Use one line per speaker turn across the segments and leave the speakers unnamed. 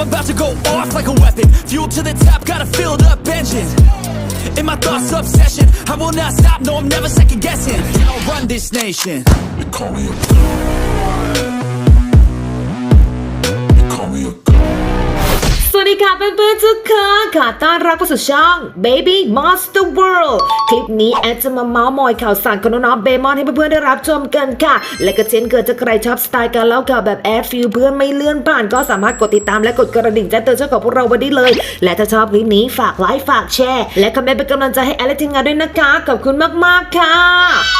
I'm about to go off like a weapon. Fuel to the top, got a filled up engine. In my thoughts, obsession. I will not stop, no, I'm never second guessing. I'll run this nation.
They call me a
ดีค่ะเพื่อนๆทุกคนขอต้อนรับเข้าสู่ช่อง Baby Monster World คลิปนี้แอดจะมาเมาส์มอยข่าวสารของน้องๆเบมอนให้เพื่อนๆได้รับชมกันค่ะ และก็เช่นเกิดจะใครชอบสไตล์การเล่าข่าวแบบแอดฟิลเพื่อนไม่เลื่อนผ่าน ก็สามารถกดติดตามและกดกระดิ่งแจ้งเตือนช่องของพวกเราไว้ได้เลย และถ้าชอบคลิปนี้ฝากไลค์ฝากแชร์ และคอมเมนต์เป็นกำลังใจให้แอดและทีมงานด้วยนะคะขอบคุณมากๆค่ะ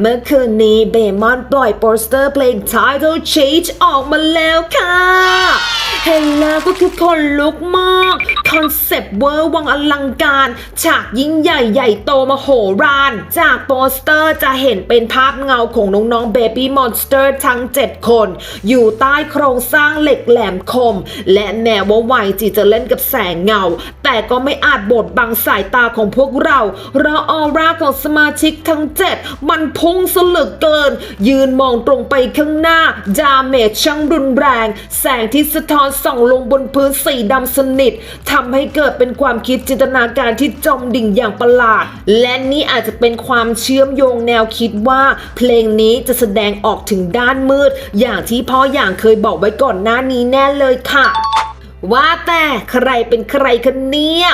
เมื่อคืนนี้เบมอนปล่อยโปสเตอร์เพลง Title Change ออกมาแล้วค่ะ เห็นแล้วก็คือคนลุกมาก คอนเซปต์เวอร์วังอลังการ ฉากยิ่งใหญ่ใหญ่โตมโหฬารจากโปสเตอร์จะเห็นเป็นภาพเงาของน้องๆเบบี้มอนสเตอร์ทั้ง 7 คน อยู่ใต้โครงสร้างเหล็กแหลมคม และแม้ว่าวัยจีจะเล่นกับแสงเงา แต่ก็ไม่อาจบดบังสายตาของพวกเราเพราะออร่าของสมาชิกทั้ง 7 มันพุ่งสลึกเกิน ยืนมองตรงไปข้างหน้า ดาเมจช่างรุนแรง แสงที่สะท้อนส่องลงบนพื้นสีดำสนิททำให้เกิดเป็นความคิดจินตนาการที่จมดิ่งอย่างประหลาด และนี่อาจจะเป็นความเชื่อมโยงแนวคิดว่า เพลงนี้จะแสดงออกถึงด้านมืด อย่างที่พ่ออย่างเคยบอกไว้ก่อนหน้านี้แน่เลยค่ะ ว่าแต่ใครเป็นใครกันเนี่ย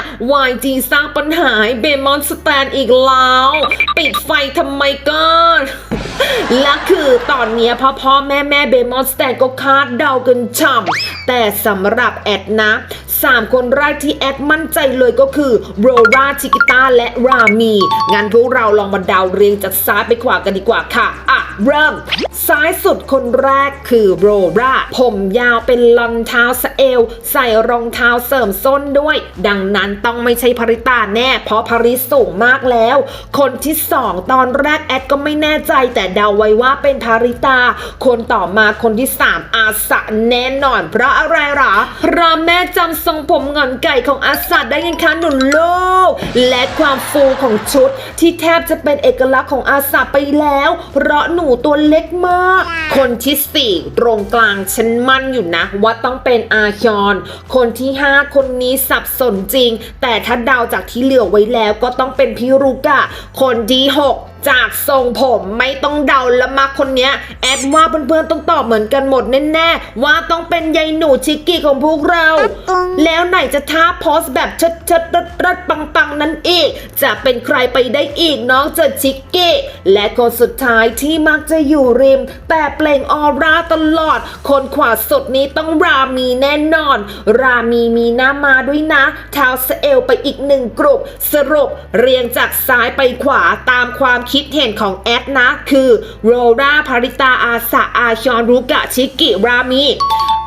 YG สร้างปัญหาให้เบมอนสแตนอีกแล้ว ปิดไฟทำไมก่อนและคือตอนนี้พ่อพ่อแม่แม่เบมอนสแตนก็คาดเดากันช่ำแต่สำหรับแอดนะสามคนแรกที่แอดมั่นใจเลยก็คือโรราชิกิต้าและรามี งั้นพวกเราลองมาเดาเรียงจากซ้ายไปขวากันดีกว่าค่ะ อะ เริ่ม ซ้ายสุดคนแรกคือโรราผมยาวเป็นลอนเท้าสเอล ใส่รองเท้าเสริมส้นด้วย ดังนั้นต้องไม่ใช่ภริตาแน่ เพราะภริสูงมากแล้ว คนที่สองตอนแรกแอดก็ไม่แน่ใจแต่เดาไว้ว่าเป็นภริตา คนต่อมาคนที่สามอาสะแน่นอน เพราะอะไรหรอเพราะแม่จำทรงผมงอนไก่ของอาสะได้ยังคะหนุนโลกและความฟูของชุดที่แทบจะเป็นเอกลักษณ์ของอาสะไปแล้ว เพราะหนูตัวเล็กมากคนที่สี่ตรงกลางฉันมั่นอยู่นะ ว่าต้องเป็นอาคอน คนที่ห้าคนนี้สับสนจริง แต่ถ้าเดาจากที่เหลือไว้แล้วก็ต้องเป็นพิรุกะคนที่หก จากทรงผมไม่ต้องเดาละมาคนเนี้ย แอดว่าเพื่อนๆต้องตอบเหมือนกันหมดแน่ๆ ว่าต้องเป็นยายหนูชิกกี้ของพวกเรา แล้วไหนจะท่าโพสแบบชัดชัดรัดรัดปังปังๆ นั้นอีก จะเป็นใครไปได้อีกน้องเจอชิกกี้ และคนสุดท้ายที่มักจะอยู่ริม แต่เปล่งออร่าตลอด คนขวาสุดนี้ต้องรามีแน่นอน รามีมีหน้ามาด้วยนะเท้าสเอลไปอีกหนึ่งกลุ่มสรุปเรียงจากซ้ายไปขวาตามความคิดเห็นของแอดนะคือโรราภาริตาอาสะอาชอนรุกะชิกิรามี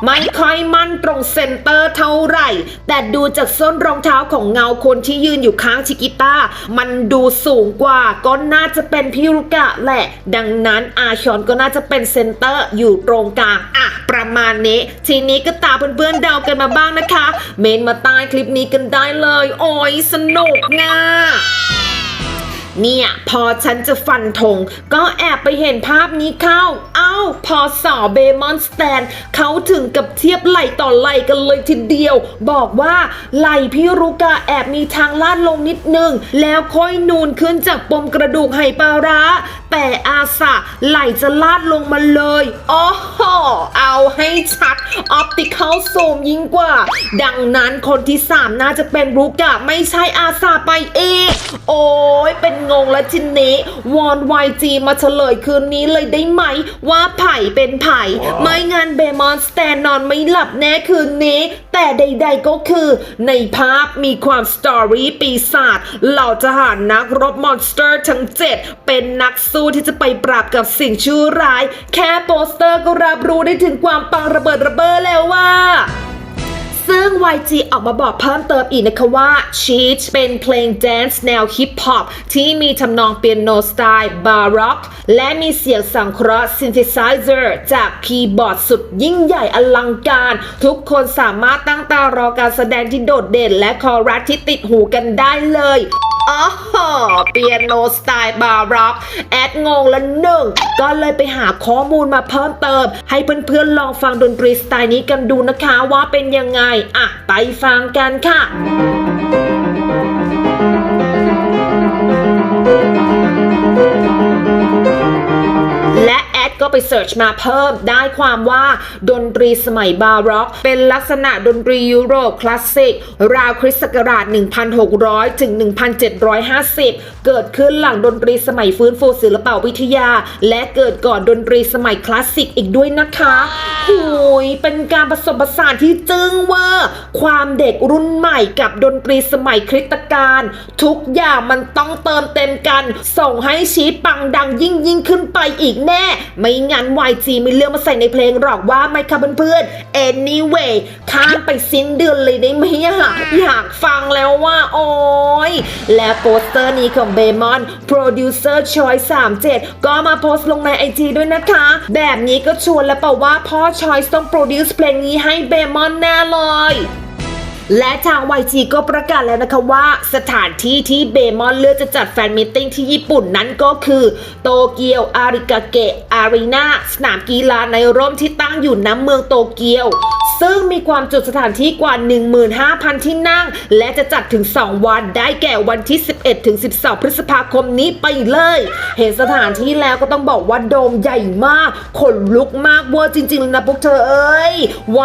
ไม่ค่อยมั่นตรงเซนเตอร์เท่าไหร่ แต่ดูจากส้นรองเท้าของเงาคนที่ยืนอยู่ข้างชิกิต้า มันดูสูงกว่าก็น่าจะเป็นพิรุกะแหละ ดังนั้นอาชอนก็น่าจะเป็นเซนเตอร์อยู่ตรงกลางอะประมาณนี้ ทีนี้ก็ตามเพื่อนๆเดากันมาบ้างนะคะ เมนมาใต้คลิปนี้กันได้เลย โอ้ยสนุกง่ะ เนี่ยพอฉันจะฟันธงก็แอบไปเห็นภาพนี้เข้า เอ้า พอสอเบมอนสแตนเขาถึงกับเทียบไหลต่อไหลกันเลยทีเดียว บอกว่าไหลพี่รุกาแอบมีทางลาดลงนิดนึง แล้วค่อยนูนขึ้นจากปมกระดูกไหปลาร้าแต่อาสะไหลจะลาดลงมาเลยอ๋อโหเอาให้ชัดออปติค l ลซูมยิ่งกว่า ดังนั้นคนที่สามน่าจะเป็นรุกะไม่ใช่อาสาไปเองโอ้ยเป็นงงและทีนี้วอน YG มาเฉลยคืนนี้เลยได้ไหม ว่าไผ่เป็นไผ่ ไม่งั้นเบมอนสแตนนอนไม่หลับแน่คืนนี้ แต่ใดๆก็คือในภาพมีความสตอรี่ปีศาจเหล่าทหารนักรบมอนสเตอร์ทั้ง 7 เป็นนักสู้ที่จะไปปราบกับสิ่งชั่วร้าย แค่โปสเตอร์ก็รับรู้ได้ถึงความปังระเบิดระเบ้อแล้วว่าซึ่ง YG ออกมาบอกเพิ่มเติมอีกนะคะว่า Cheat เป็นเพลงแดนซ์แนวฮิปฮอปที่มีทำนองเปียโนสไตล์บาร็อกและมีเสียงสังเคราะห์ซินธิไซเซอร์จากคีย์บอร์ดสุดยิ่งใหญ่อลังการ ทุกคนสามารถตั้งตารอการแสดงที่โดดเด่นและคอรัสที่ติดหูกันได้เลย อ๋อเปียโนสไตล์บาร็อกแอดงงละหนึ่ง ก็เลยไปหาข้อมูลมาเพิ่มเติม ให้เพื่อนๆลองฟังดนตรีสไตล์นี้กันดูนะคะว่าเป็นยังไง อะ ไปฟังกันค่ะ ก็ไปเสิร์ชมาเพิ่มได้ความว่าดนตรีสมัยบาร็อก เป็นลักษณะดนตรียุโรปคลาสสิก ราวคริสต์ศักราช 1,600 ถึง 1,750 เกิดขึ้นหลังดนตรีสมัยฟื้นฟูศิลปวิทยา และเกิดก่อนดนตรีสมัยคลาสสิกอีกด้วยนะคะหูยเป็นการผสมผสานที่จึ้งเว่าความเด็กรุ่นใหม่กับดนตรีสมัยคริสตกาลทุกอย่างมันต้องเติมเต็มกัน ส่งให้ชีปังดังยิ่งยิ่งขึ้นไปอีกแน่ ไม่งั้น YG ไม่เลือกมาใส่ในเพลงหรอกว่าไหมคะเพื่อนๆ anyway ข้ามไปสิ้นเดือนเลยได้ไหมอะอยากฟังแล้วว่าโอ้ยและโปสเตอร์นี้ของเบมอน Producer Choice 37 ก็มาโพสต์ลงใน IG ด้วยนะคะ แบบนี้ก็ชวนแล้วเปล่าว่าพ่อ Choice ต้องโปรดิวซ์เพลงนี้ให้เบมอนแน่เลย และทาง YG ก็ประกาศแล้วนะคะว่า สถานที่ที่เบมอนเลือกจะจัดแฟนมิทติ้งที่ญี่ปุ่นนั้นก็คือ โตเกียวอาริกาเกะอารีนาสนามกีฬาในร่มที่ตั้งอยู่น้ำเมืองโตเกียว ซึ่งมีความจุสถานที่กว่า 15,000 ที่นั่ง และจะจัดถึง 2 วันได้แก่วันที่ 11 ถึง 12 พฤษภาคมนี้ไปเลย เห็นสถานที่แล้วก็ต้องบอกว่าโดมใหญ่มาก ขนลุกมากเวอร์จริงๆเลยนะพวกเธอเอ้ย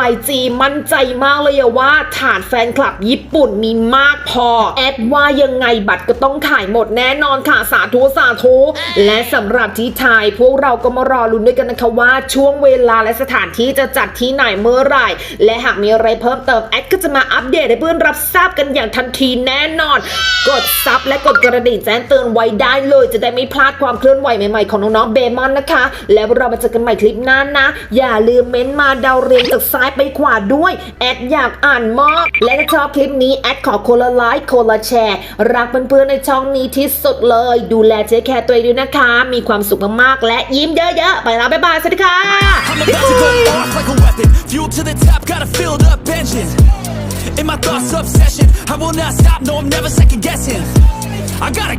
YG มั่นใจมากเลยว่าฐานแฟนคลับญี่ปุ่นมีมากพอ แอดว่ายังไงบัตรก็ต้องขายหมดแน่นอนค่ะสาธุสาธุ และสำหรับที่ไทยพวกเราก็มารอลุ้นด้วยกันนะคะว่าช่วงเวลาและสถานที่จะจัดที่ไหนเมื่อไหร่ และหากมีอะไรเพิ่มเติมแอดก็จะมาอัปเดตให้เพื่อนรับทราบกันอย่างทันทีแน่นอน กดซับและกดกระดิ่งแจ้งเตือนไว้ได้เลย จะได้ไม่พลาดความเคลื่อนไหวใหม่ๆของน้องๆเบมอนนะคะ แล้วเรามาเจอกันใหม่คลิปหน้านะ อย่าลืมเม้นมาดาวเรียงจากซ้ายไปขวาด้วย แอดอยากอ่านมากและถ้าชอบคลิปนี้แอดขอคนละไลค์คนละแชร์ รักเพื่อนๆในช่องนี้ที่สุดเลย ดูแลเจ๊แคร์ตัวเองด้วยนะคะ มีความสุขมากๆ และยิ้มเยอะๆ ไปแล้วบ๊ายบายสวัสดีค่ะ
I'm about to go off like a weapon. Fuel to the top, got a filled up engine. In my thoughts, obsession. I will not stop, no, I'm never second guessing. I gotta